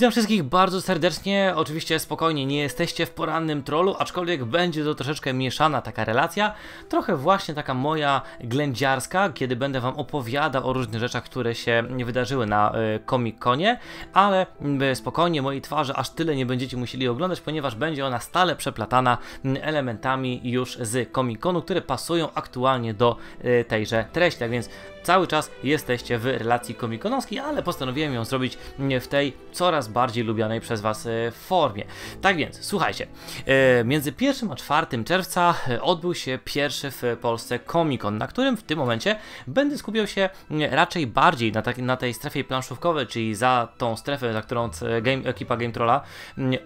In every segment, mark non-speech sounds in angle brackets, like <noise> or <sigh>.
Witam wszystkich bardzo serdecznie. Oczywiście spokojnie, nie jesteście w porannym trollu, aczkolwiek będzie to troszeczkę mieszana taka relacja. Trochę właśnie taka moja ględziarska, kiedy będę Wam opowiadał o różnych rzeczach, które się wydarzyły na y, Comic-Conie, ale y, spokojnie, mojej twarzy aż tyle nie będziecie musieli oglądać, ponieważ będzie ona stale przeplatana y, elementami już z Comic-Conu, które pasują aktualnie do y, tejże treści. Tak więc cały czas jesteście w relacji komikonowskiej, ale postanowiłem ją zrobić w tej coraz bardziej lubianej przez Was e, formie. Tak więc, słuchajcie, e, między 1 a 4 czerwca e, odbył się pierwszy w Polsce Comic-Con, na którym w tym momencie będę skupiał się raczej bardziej na, na tej strefie planszówkowej, czyli za tą strefę, za którą game, ekipa Game Trolla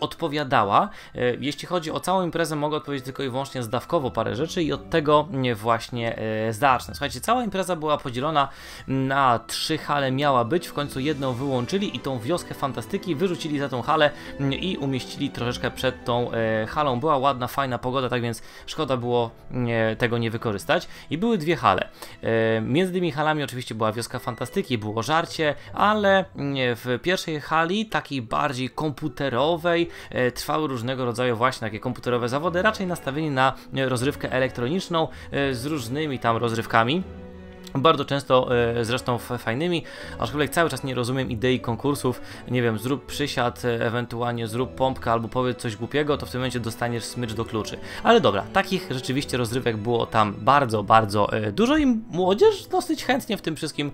odpowiadała. Jeśli chodzi o całą imprezę, mogę odpowiedzieć tylko i wyłącznie zdawkowo parę rzeczy i od tego właśnie zacznę. Słuchajcie, cała impreza była podzielona podzielona na trzy hale miała być, w końcu jedną wyłączyli i tą wioskę fantastyki wyrzucili za tą halę i umieścili troszeczkę przed tą e, halą. Była ładna, fajna pogoda, tak więc szkoda było tego nie wykorzystać. I były dwie hale. E, między tymi halami oczywiście była wioska fantastyki, było żarcie, ale w pierwszej hali, takiej bardziej komputerowej, e, trwały różnego rodzaju właśnie takie komputerowe zawody, raczej nastawieni na rozrywkę elektroniczną z różnymi tam rozrywkami. Bardzo często e, zresztą fajnymi, aczkolwiek cały czas nie rozumiem idei konkursów. Nie wiem, zrób przysiad, e, ewentualnie zrób pompkę albo powiedz coś głupiego, to w tym momencie dostaniesz smycz do kluczy. Ale dobra, takich rzeczywiście rozrywek było tam bardzo, bardzo e, dużo i młodzież dosyć chętnie w tym wszystkim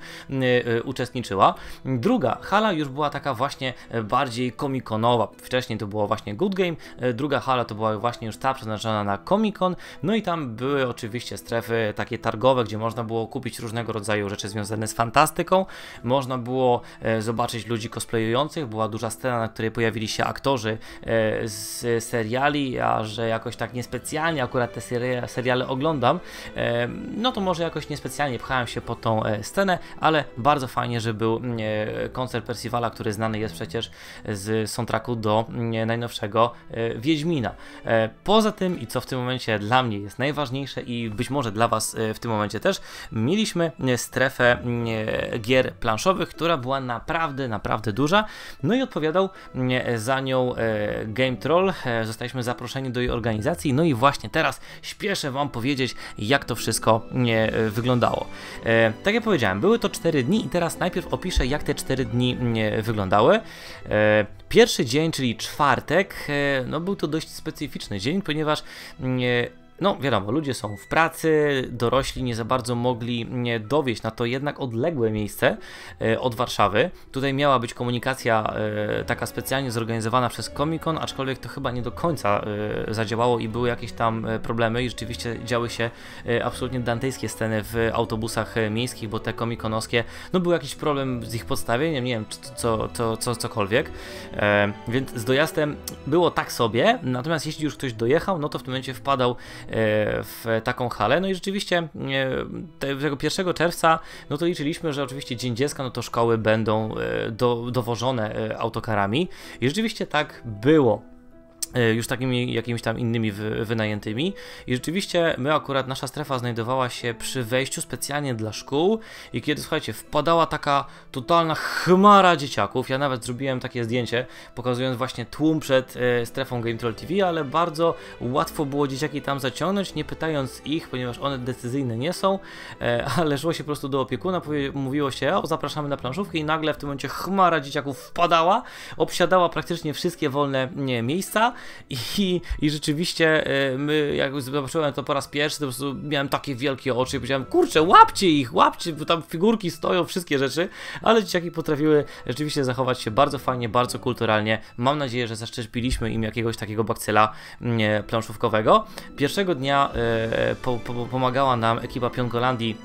uczestniczyła. Druga hala już była taka właśnie bardziej komikonowa. Wcześniej to było właśnie Good Game, druga hala to była właśnie już ta przeznaczona na Comic-Con, no i tam były oczywiście strefy takie targowe, gdzie można było kupić różne różnego rodzaju rzeczy związane z fantastyką. Można było e, zobaczyć ludzi cosplayujących, była duża scena, na której pojawili się aktorzy e, z seriali, a że jakoś tak niespecjalnie akurat te seriale oglądam, e, no to może jakoś niespecjalnie pchałem się po tą scenę, ale bardzo fajnie, że był koncert Percivala, który znany jest przecież z soundtracku do najnowszego Wiedźmina. Poza tym, i co w tym momencie dla mnie jest najważniejsze i być może dla Was w tym momencie też, mieliśmy mieliśmy strefę gier planszowych, która była naprawdę, naprawdę duża. No i odpowiadał za nią e, Game Troll. E, zostaliśmy zaproszeni do jej organizacji. No i właśnie teraz śpieszę Wam powiedzieć, jak to wszystko wyglądało. E, tak jak powiedziałem, były to 4 dni i teraz najpierw opiszę, jak te 4 dni wyglądały. Pierwszy dzień, czyli czwartek, no był to dość specyficzny dzień, ponieważ no wiadomo, ludzie są w pracy, dorośli nie za bardzo mogli dowieść na to jednak odległe miejsce e, od Warszawy. Tutaj miała być komunikacja e, taka specjalnie zorganizowana przez Comic-Con, aczkolwiek to chyba nie do końca e, zadziałało i były jakieś tam problemy i rzeczywiście działy się absolutnie dantejskie sceny w autobusach miejskich, bo te komikonowskie, no był jakiś problem z ich podstawieniem, nie wiem, co, co, co, cokolwiek, więc z dojazdem było tak sobie, natomiast jeśli już ktoś dojechał, no to w tym momencie wpadał w taką halę. No i rzeczywiście tego 1 czerwca, no to liczyliśmy, że oczywiście Dzień Dziecka, no to szkoły będą do, dowożone autokarami. I rzeczywiście tak było. E, już takimi jakimiś tam innymi wynajętymi. I rzeczywiście my akurat, nasza strefa znajdowała się przy wejściu specjalnie dla szkół i kiedy, słuchajcie, wpadała taka totalna chmara dzieciaków, ja nawet zrobiłem takie zdjęcie, pokazując właśnie tłum przed e, strefą Game Troll TV, ale bardzo łatwo było dzieciaki tam zaciągnąć, nie pytając ich, ponieważ one decyzyjne nie są, e, ale szło się po prostu do opiekuna, mówiło się, o zapraszamy na planszówkę i nagle w tym momencie chmara dzieciaków wpadała, obsiadała praktycznie wszystkie wolne nie, miejsca i, i rzeczywiście e, my, jak zobaczyłem to po raz pierwszy, to po prostu miałem takie wielkie oczy i powiedziałem, kurczę, łapcie ich, łapcie, bo tam figurki stoją, wszystkie rzeczy, ale dzieciaki potrafiły rzeczywiście zachować się bardzo fajnie, bardzo kulturalnie. Mam nadzieję, że zaszczepiliśmy im jakiegoś takiego bakcyla mm, planszówkowego. Pierwszego dnia e, po, po, pomagała nam ekipa Piongolandii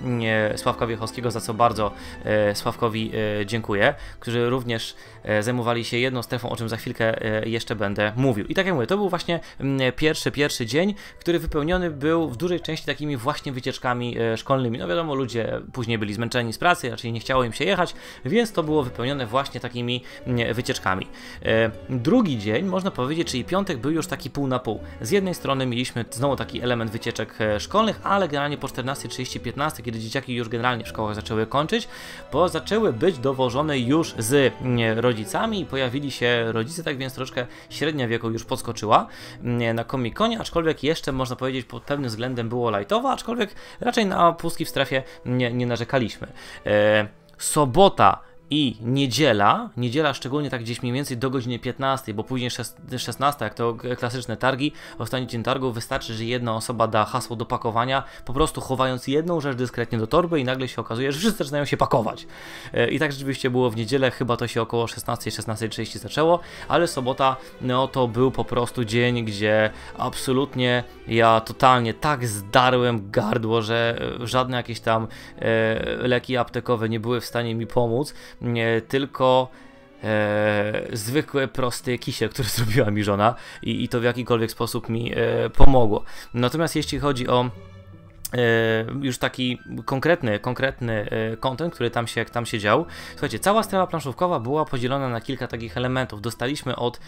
e, Sławka Wiechowskiego, za co bardzo e, Sławkowi e, dziękuję, którzy również e, zajmowali się jedną strefą, o czym za chwilkę jeszcze będę mówił. I tak jak mówię, to był właśnie mm, pierwszy, pierwszy dzień, który wypełniony był w dużej części takimi właśnie wycieczkami e, szkolnymi. No wiadomo, ludzie później byli zmęczeni z pracy, raczej nie chciało im się jechać, więc to było wypełnione właśnie takimi mm, wycieczkami. E, drugi dzień, można powiedzieć, czyli piątek był już taki pół na pół. Z jednej strony mieliśmy znowu taki element wycieczek e, szkolnych, ale generalnie po 14.30, 15, kiedy dzieciaki już generalnie w szkołach zaczęły kończyć, bo zaczęły być dowożone już z mm, rodzicami i pojawili się rodzice, tak więc troszkę średnia wieku już podskoczyła skoczyła mm, na Comic-Conie, aczkolwiek jeszcze można powiedzieć pod pewnym względem było lightowa, aczkolwiek raczej na pustki w strefie nie, nie narzekaliśmy. E, sobota i niedziela, niedziela szczególnie tak gdzieś mniej więcej do godziny 15, bo później 16, jak to klasyczne targi, ostatni dzień targu, wystarczy, że jedna osoba da hasło do pakowania, po prostu chowając jedną rzecz dyskretnie do torby i nagle się okazuje, że wszyscy zaczynają się pakować. E, I tak rzeczywiście było w niedzielę, chyba to się około 16, 16.30 zaczęło, ale sobota, no to był po prostu dzień, gdzie absolutnie ja totalnie tak zdarłem gardło, że żadne jakieś tam e, leki aptekowe nie były w stanie mi pomóc tylko e, zwykły, prosty kisiel, który <laughs> zrobiła mi żona i, i to w jakikolwiek sposób mi e, pomogło. Natomiast jeśli chodzi o E, już taki konkretny, konkretny kontent, który tam się, tam się dział. Słuchajcie, cała strefa planszówkowa była podzielona na kilka takich elementów. Dostaliśmy od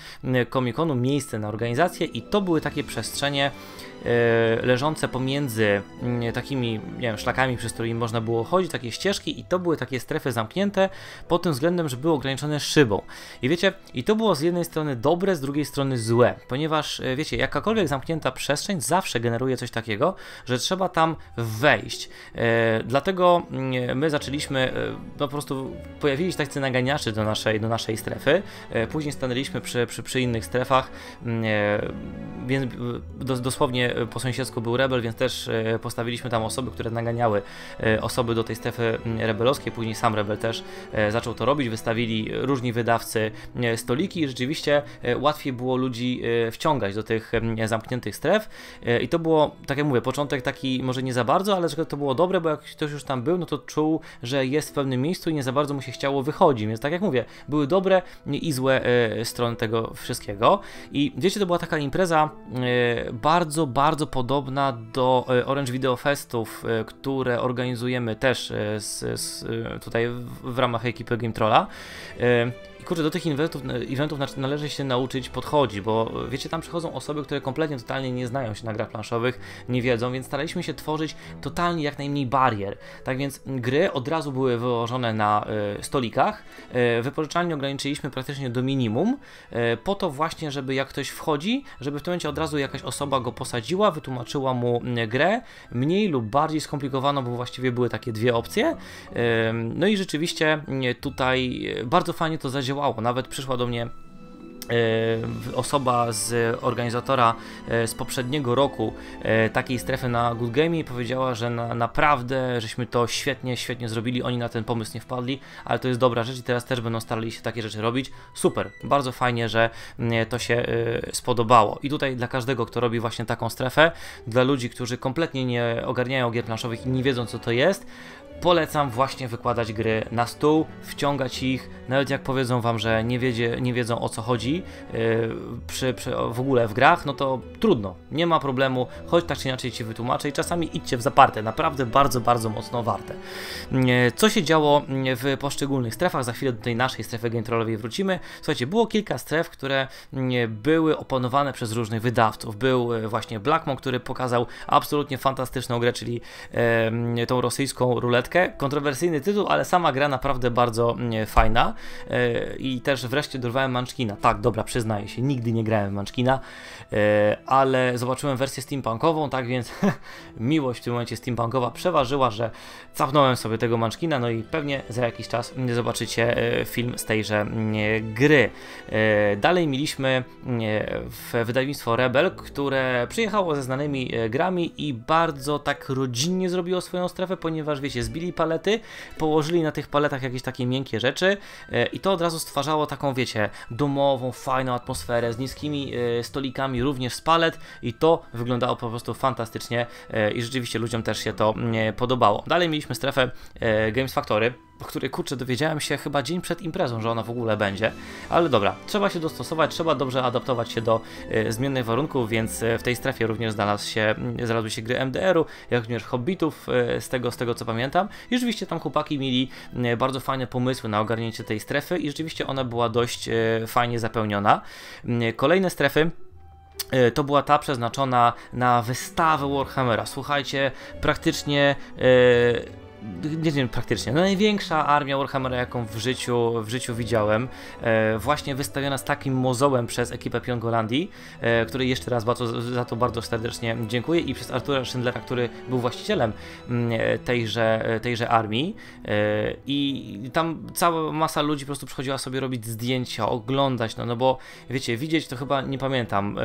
Comic-Conu miejsce na organizację i to były takie przestrzenie e, leżące pomiędzy takimi, nie wiem, szlakami, przez którymi można było chodzić, takie ścieżki i to były takie strefy zamknięte pod tym względem, że były ograniczone szybą. I wiecie, i to było z jednej strony dobre, z drugiej strony złe, ponieważ e, wiecie, jakakolwiek zamknięta przestrzeń zawsze generuje coś takiego, że trzeba tam wejść. E, dlatego mm, my zaczęliśmy, e, po prostu pojawili się tacy naganiacze do naszej, do naszej strefy. E, później stanęliśmy przy, przy, przy innych strefach, mm, więc dosłownie po sąsiedzku był rebel, więc też postawiliśmy tam osoby, które naganiały osoby do tej strefy rebelowskiej. Później sam rebel też zaczął to robić. Wystawili różni wydawcy stoliki i rzeczywiście łatwiej było ludzi wciągać do tych zamkniętych stref. I to było, tak jak mówię, początek taki może nie za bardzo, ale to było dobre, bo jak ktoś już tam był, no to czuł, że jest w pewnym miejscu i nie za bardzo mu się chciało wychodzić. Więc tak jak mówię, były dobre i złe e, strony tego wszystkiego. I wiecie, to była taka impreza e, bardzo, bardzo podobna do e, Orange Video Festów, e, które organizujemy też e, z, z, tutaj w ramach ekipy Game Trolla kurczę, do tych eventów, eventów należy się nauczyć podchodzić, bo wiecie, tam przychodzą osoby, które kompletnie, totalnie nie znają się na grach planszowych, nie wiedzą, więc staraliśmy się tworzyć totalnie jak najmniej barier. Tak więc gry od razu były wyłożone na y, stolikach, y, wypożyczalnie ograniczyliśmy praktycznie do minimum, y, po to właśnie, żeby jak ktoś wchodzi, żeby w tym momencie od razu jakaś osoba go posadziła, wytłumaczyła mu grę, mniej lub bardziej skomplikowaną, bo właściwie były takie dwie opcje. No i rzeczywiście tutaj bardzo fajnie to zadziałało działało. Nawet przyszła do mnie osoba z organizatora e, z poprzedniego roku e, takiej strefy na Good Game powiedziała, że na, naprawdę żeśmy to świetnie, świetnie zrobili, oni na ten pomysł nie wpadli, ale to jest dobra rzecz i teraz też będą starali się takie rzeczy robić. Super, bardzo fajnie, że to się spodobało. I tutaj dla każdego, kto robi właśnie taką strefę, dla ludzi, którzy kompletnie nie ogarniają gier planszowych i nie wiedzą co to jest, polecam właśnie wykładać gry na stół, wciągać ich, nawet jak powiedzą wam, że nie, wiedzie, nie wiedzą o co chodzi yy, przy, przy, w ogóle w grach, no to trudno, nie ma problemu, choć tak czy inaczej ci wytłumaczę i czasami idźcie w zaparte, naprawdę bardzo, bardzo mocno warte. Yy, co się działo w poszczególnych strefach, za chwilę do tej naszej strefy gametrollowej wrócimy. Słuchajcie, było kilka stref, które były opanowane przez różnych wydawców. Był właśnie Blackmon, który pokazał absolutnie fantastyczną grę, czyli tą rosyjską ruletkę. Kontrowersyjny tytuł, ale sama gra naprawdę bardzo fajna. I też wreszcie dorwałem Munchkina. Tak, dobra, przyznaję się, nigdy nie grałem w Munchkina, yy, ale zobaczyłem wersję steampunkową, tak więc <laughs> miłość w tym momencie steampunkowa przeważyła, że capnąłem sobie tego Munchkina, no i pewnie za jakiś czas zobaczycie yy, film z tejże gry. Dalej mieliśmy wydawnictwo Rebel, które przyjechało ze znanymi grami i bardzo tak rodzinnie zrobiło swoją strefę, ponieważ wiecie, zbili palety, położyli na tych paletach jakieś takie miękkie rzeczy i to od razu stwarzało taką, wiecie, domową, fajną atmosferę z niskimi stolikami również z palet i to wyglądało po prostu fantastycznie i rzeczywiście ludziom też się to podobało. Dalej mieliśmy strefę Games Factory, o której kurczę dowiedziałem się chyba dzień przed imprezą, że ona w ogóle będzie. Ale dobra, trzeba się dostosować, trzeba dobrze adaptować się do e, zmiennych warunków, więc e, w tej strefie również znalazł się, znalazły się gry MDR-u, jak również Hobbitów, e, z tego, z tego co pamiętam. I rzeczywiście tam chłopaki mieli e, bardzo fajne pomysły na ogarnięcie tej strefy i rzeczywiście ona była dość fajnie zapełniona. E, Kolejne strefy to była ta przeznaczona na wystawę Warhammera. Słuchajcie, praktycznie. Nie wiem, praktycznie, no największa armia Warhammera, jaką w życiu, w życiu widziałem, e, właśnie wystawiona z takim mozołem przez ekipę Piongolandii, e, której jeszcze raz bardzo, za to bardzo serdecznie dziękuję i przez Artura Schindlera, który był właścicielem mm, e, tejże, e, tejże armii. E, i tam cała masa ludzi po prostu przychodziła sobie robić zdjęcia, oglądać, no, no bo wiecie, widzieć to chyba nie pamiętam,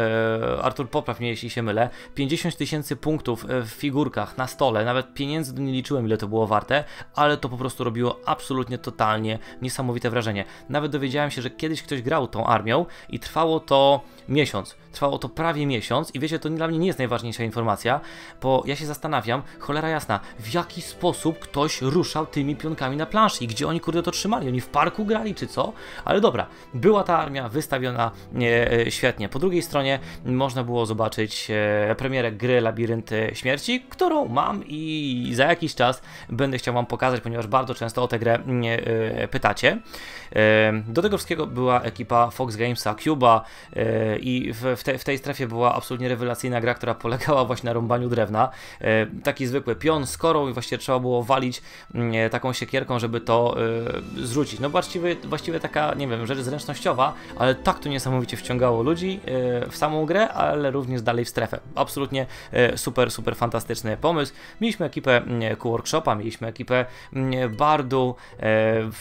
Artur popraw mnie jeśli się mylę, 50 tysięcy punktów w figurkach na stole, nawet pieniędzy nie liczyłem ile to było warte, ale to po prostu robiło absolutnie, totalnie niesamowite wrażenie. Nawet dowiedziałem się, że kiedyś ktoś grał tą armią i trwało to miesiąc. Trwało to prawie miesiąc i wiecie, to dla mnie nie jest najważniejsza informacja, bo ja się zastanawiam, cholera jasna, w jaki sposób ktoś ruszał tymi pionkami na planszy i gdzie oni kurde to trzymali? Oni w parku grali czy co? Ale dobra, była ta armia wystawiona e, e, świetnie. Po drugiej stronie można było zobaczyć e, premierę gry Labirynty Śmierci, którą mam i za jakiś czas będę chciał Wam pokazać, ponieważ bardzo często o tę grę e, pytacie. E, do tego wszystkiego była ekipa Fox Gamesa, Cuba e, i w, te, w tej strefie była absolutnie rewelacyjna gra, która polegała <laughs> właśnie na rąbaniu drewna. E, taki zwykły pion z korą i właściwie trzeba było walić mm, taką siekierką, żeby to zrzucić. No właściwie, właściwie taka, nie wiem, rzecz zręcznościowa, ale tak to niesamowicie wciągało ludzi w samą grę, ale również dalej w strefę. Absolutnie super, super fantastyczny pomysł. Mieliśmy ekipę mm, Q-Workshopa, mieliśmy ekipę mm, Bardu,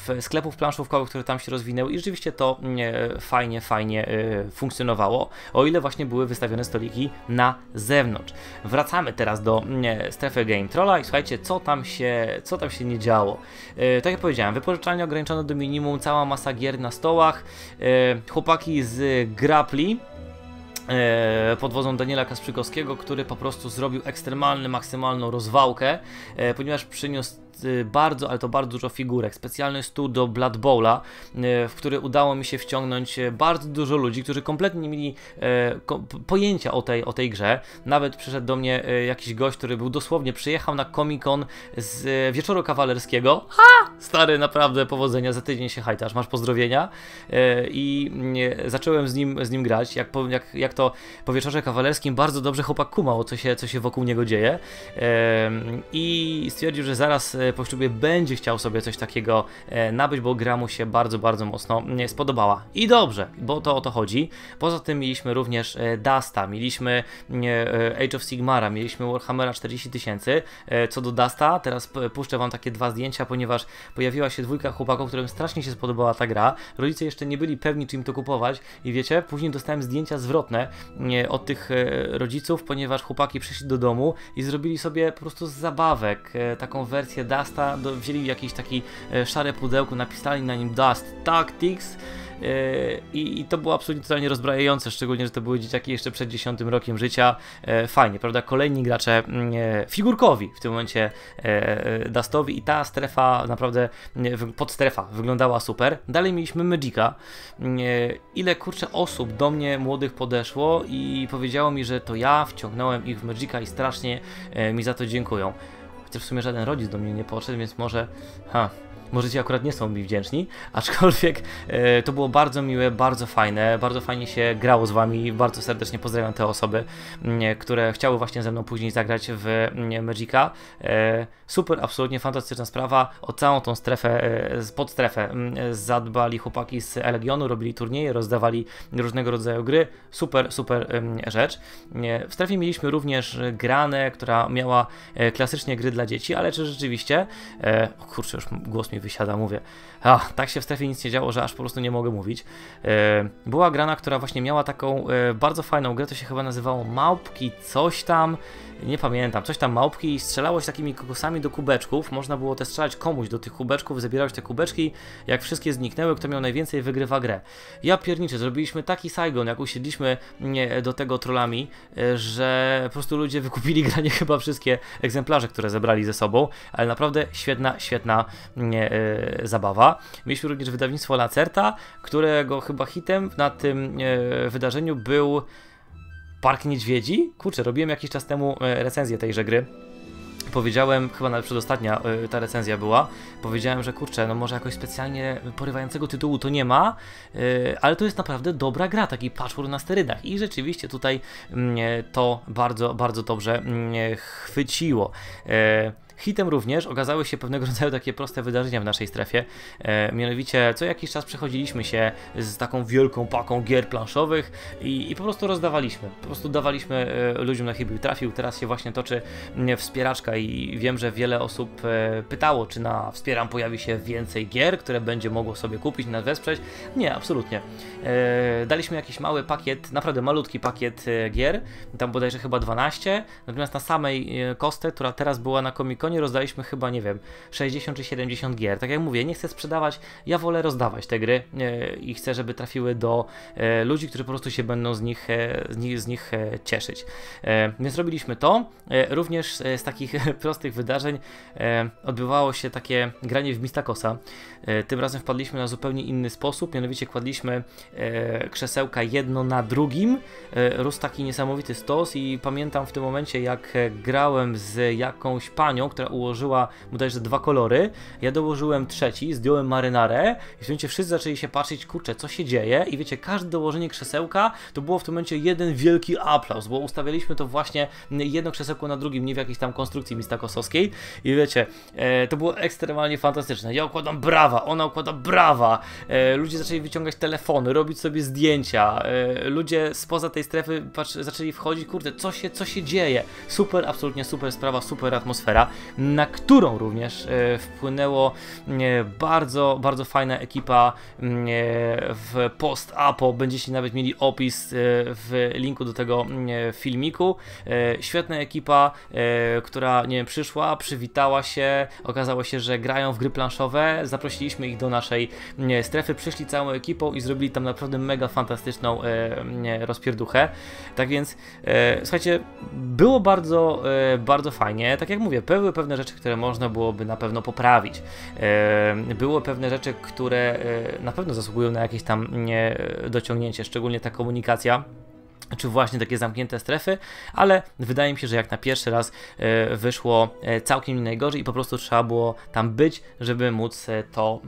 e, sklepów planszówkowych, które tam się rozwinęły i rzeczywiście to mm, fajnie, fajnie e, funkcjonowało, o ile właśnie były wystawione stoliki na zewnątrz. Wracamy teraz do mm, strefy Game Trolla i słuchajcie, co tam się, co tam się nie działo. E, tak jak powiedziałem, wypożyczalnie ograniczone do minimum, cała masa gier na stołach, e, chłopaki z Grappli, e, pod wodzą Daniela Kasprzykowskiego, który po prostu zrobił ekstremalny, maksymalną rozwałkę, e, ponieważ przyniósł e, bardzo, ale to bardzo dużo figurek. Specjalny stół do Blood Bowla, e, w który udało mi się wciągnąć e, bardzo dużo ludzi, którzy kompletnie nie mieli e, pojęcia o tej, o tej grze. Nawet przyszedł do mnie e, jakiś gość, który był dosłownie, przyjechał na Comic Con z e, wieczoru kawalerskiego. Ha! Stary, naprawdę powodzenia, za tydzień się hajtasz, masz pozdrowienia. I e, zacząłem z nim, z nim grać. Jak, jak, jak to po wieczorze kawalerskim bardzo dobrze chłopak kumał, co się, co się wokół niego dzieje. I stwierdził, że zaraz po ślubie będzie chciał sobie coś takiego e, nabyć, bo gra mu się bardzo, bardzo mocno spodobała. I dobrze, bo to o to chodzi. Poza tym mieliśmy również e, Dusta, mieliśmy e, Age of Sigmara, mieliśmy Warhammera 40 tysięcy. Co do Dusta, teraz puszczę wam takie dwa zdjęcia, ponieważ pojawiła się dwójka chłopaków, którym strasznie się spodobała ta gra. Rodzice jeszcze nie byli pewni, czy im to kupować i wiecie, później dostałem zdjęcia zwrotne od tych rodziców, ponieważ chłopaki przyszli do domu i zrobili sobie po prostu z zabawek taką wersję Do, wzięli jakiś taki e, szare pudełko, napisali na nim Dust Tactics i, i to było absolutnie totalnie rozbrajające, szczególnie, że to były dzieciaki jeszcze przed 10 rokiem życia. Fajnie, prawda? Kolejni gracze mm, figurkowi w tym momencie Dustowi i ta strefa naprawdę, podstrefa wyglądała super. Dalej mieliśmy Magica. Ile kurczę osób do mnie młodych podeszło i powiedziało mi, że to ja wciągnąłem ich w Magica i strasznie mi za to dziękują. Chociaż w sumie żaden rodzic do mnie nie podszedł, więc może... Ha, może ci akurat nie są mi wdzięczni, <laughs> aczkolwiek e, to było bardzo miłe, bardzo fajne, bardzo fajnie się grało z wami, bardzo serdecznie pozdrawiam te osoby, które chciały właśnie ze mną później zagrać w Magica. E, super, absolutnie fantastyczna sprawa, o całą tą strefę, e, pod strefę m, zadbali chłopaki z Elegionu, robili turnieje, rozdawali różnego rodzaju gry, super, super rzecz. W strefie mieliśmy również granę, która miała e, klasycznie gry dla dzieci, ale czy rzeczywiście, e, kurczę, już głos mi wysiada, mówię, ach, tak się w strefie nic nie działo, że aż po prostu nie mogę mówić. E, była grana, która właśnie miała taką e, bardzo fajną grę, to się chyba nazywało Małpki, coś tam, nie pamiętam, coś tam małpki i strzelało się takimi kokosami do kubeczków, można było te strzelać komuś do tych kubeczków, zabierałeś te kubeczki, jak wszystkie zniknęły, kto miał najwięcej wygrywa grę. Ja pierniczę, zrobiliśmy taki Saigon, jak usiedliśmy do tego trollami, e, że po prostu ludzie wykupili <laughs> granie chyba wszystkie egzemplarze, które zebrali ze sobą, ale naprawdę świetna, świetna zabawa. Mieliśmy również wydawnictwo Lacerta, którego chyba hitem na tym e, wydarzeniu był Park Niedźwiedzi? Kurczę, robiłem jakiś czas temu e, recenzję tejże gry. Powiedziałem, chyba nawet przedostatnia e, ta recenzja była, powiedziałem, że kurczę, no może jakoś specjalnie porywającego tytułu to nie ma, e, ale to jest naprawdę dobra gra, taki patchwork na sterydach i rzeczywiście tutaj mm, to bardzo, bardzo dobrze mm, chwyciło. Hitem również okazały się pewnego <laughs> rodzaju takie proste wydarzenia w naszej strefie. E, mianowicie co jakiś czas przechodziliśmy się z taką wielką paką gier planszowych i, i po prostu rozdawaliśmy. Po prostu dawaliśmy e, ludziom na chybił trafił. Teraz się właśnie toczy wspieraczka i wiem, że wiele osób e, pytało, czy na wspieram pojawi się więcej gier, które będzie mogło sobie kupić, na wesprzeć. Nie, absolutnie. E, daliśmy jakiś mały pakiet, naprawdę malutki pakiet e, gier, tam bodajże chyba 12, natomiast na samej e, kostce, która teraz była na Comic Conie rozdaliśmy chyba, nie wiem, 60 czy 70 gier. Tak jak mówię, nie chcę sprzedawać, ja wolę rozdawać te gry e, i chcę, żeby trafiły do e, ludzi, którzy po prostu się będą z nich, e, z nich, z nich cieszyć. Więc zrobiliśmy to. Również z takich <laughs> prostych wydarzeń odbywało się takie granie w Mistakosa. tym razem wpadliśmy na zupełnie inny sposób, mianowicie kładliśmy krzesełka jedno na drugim. rósł taki niesamowity stos i pamiętam w tym momencie, jak grałem z jakąś panią, która ułożyła bodajże dwa kolory. Ja dołożyłem trzeci, zdjąłem marynarę i w momencie wszyscy zaczęli się patrzeć, kurczę, co się dzieje i wiecie, każde dołożenie krzesełka to było w tym momencie jeden wielki aplauz, bo ustawialiśmy to właśnie jedno krzesełko na drugim, nie w jakiejś tam konstrukcji mistakosowskiej i wiecie, e, to było ekstremalnie fantastyczne. Ja układam brawa, ona układa brawa, e, ludzie zaczęli wyciągać telefony, robić sobie zdjęcia, e, ludzie spoza tej strefy patrz, zaczęli wchodzić, kurde, co się, co się dzieje? Super, absolutnie super sprawa, super atmosfera na którą również e, wpłynęło e, bardzo, bardzo fajna ekipa e, w post-apo. Będziecie nawet mieli opis w linku do tego filmiku. Świetna ekipa, która nie wiem, przyszła, przywitała się, okazało się, że grają w gry planszowe. Zaprosiliśmy ich do naszej strefy, przyszli całą ekipą i zrobili tam naprawdę mega fantastyczną rozpierduchę. Tak więc, słuchajcie, było bardzo, bardzo fajnie. Tak jak mówię, były pewne rzeczy, które można byłoby na pewno poprawić. Było pewne rzeczy, które e, na pewno zasługują na jakieś tam dociągnięcie, szczególnie ta komunikacja czy właśnie takie zamknięte strefy, ale wydaje mi się, że jak na pierwszy raz e, wyszło e, całkiem najgorzej i po prostu trzeba było tam być, żeby móc to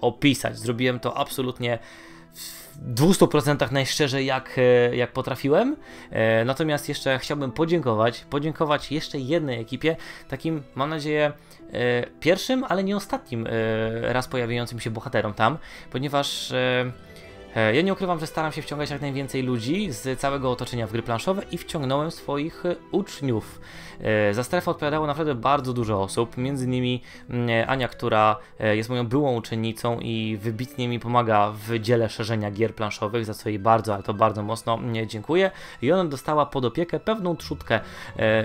opisać. Zrobiłem to absolutnie 200% najszczerzej jak, e, jak potrafiłem. E, natomiast jeszcze chciałbym podziękować, podziękować jeszcze jednej ekipie, takim mam nadzieję e, pierwszym, ale nie ostatnim raz pojawiającym się bohaterom tam, ponieważ ja nie ukrywam, że staram się wciągać jak najwięcej ludzi z całego otoczenia w gry planszowe i wciągnąłem swoich uczniów. E, za strefę odpowiadało naprawdę bardzo dużo osób, między innymi mm, Ania, która jest moją byłą uczennicą i wybitnie mi pomaga w dziele szerzenia gier planszowych, za co jej bardzo, ale to bardzo mocno dziękuję. I ona dostała pod opiekę pewną trzutkę,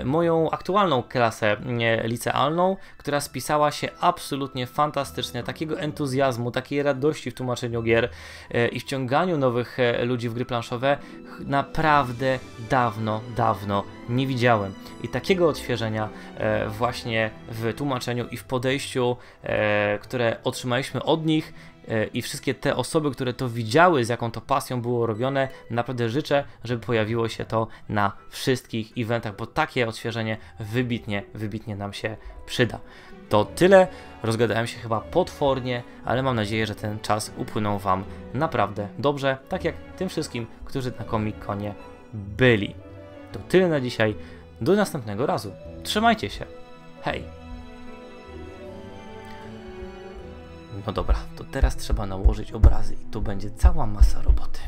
moją aktualną klasę licealną, która spisała się absolutnie fantastycznie, takiego entuzjazmu, takiej radości w tłumaczeniu gier i wciąganiu nowych e, ludzi w gry planszowe naprawdę dawno, dawno nie widziałem. I takiego odświeżenia e, właśnie w tłumaczeniu i w podejściu, e, które otrzymaliśmy od nich i wszystkie te osoby, które to widziały, z jaką to pasją było robione, naprawdę życzę, żeby pojawiło się to na wszystkich eventach, bo takie odświeżenie wybitnie, wybitnie nam się przyda. To tyle. Rozgadałem się chyba potwornie, ale mam nadzieję, że ten czas upłynął Wam naprawdę dobrze, tak jak tym wszystkim, którzy na Comic-Conie byli. To tyle na dzisiaj. Do następnego razu. Trzymajcie się. Hej. No dobra, to teraz trzeba nałożyć obrazy i tu będzie cała masa roboty.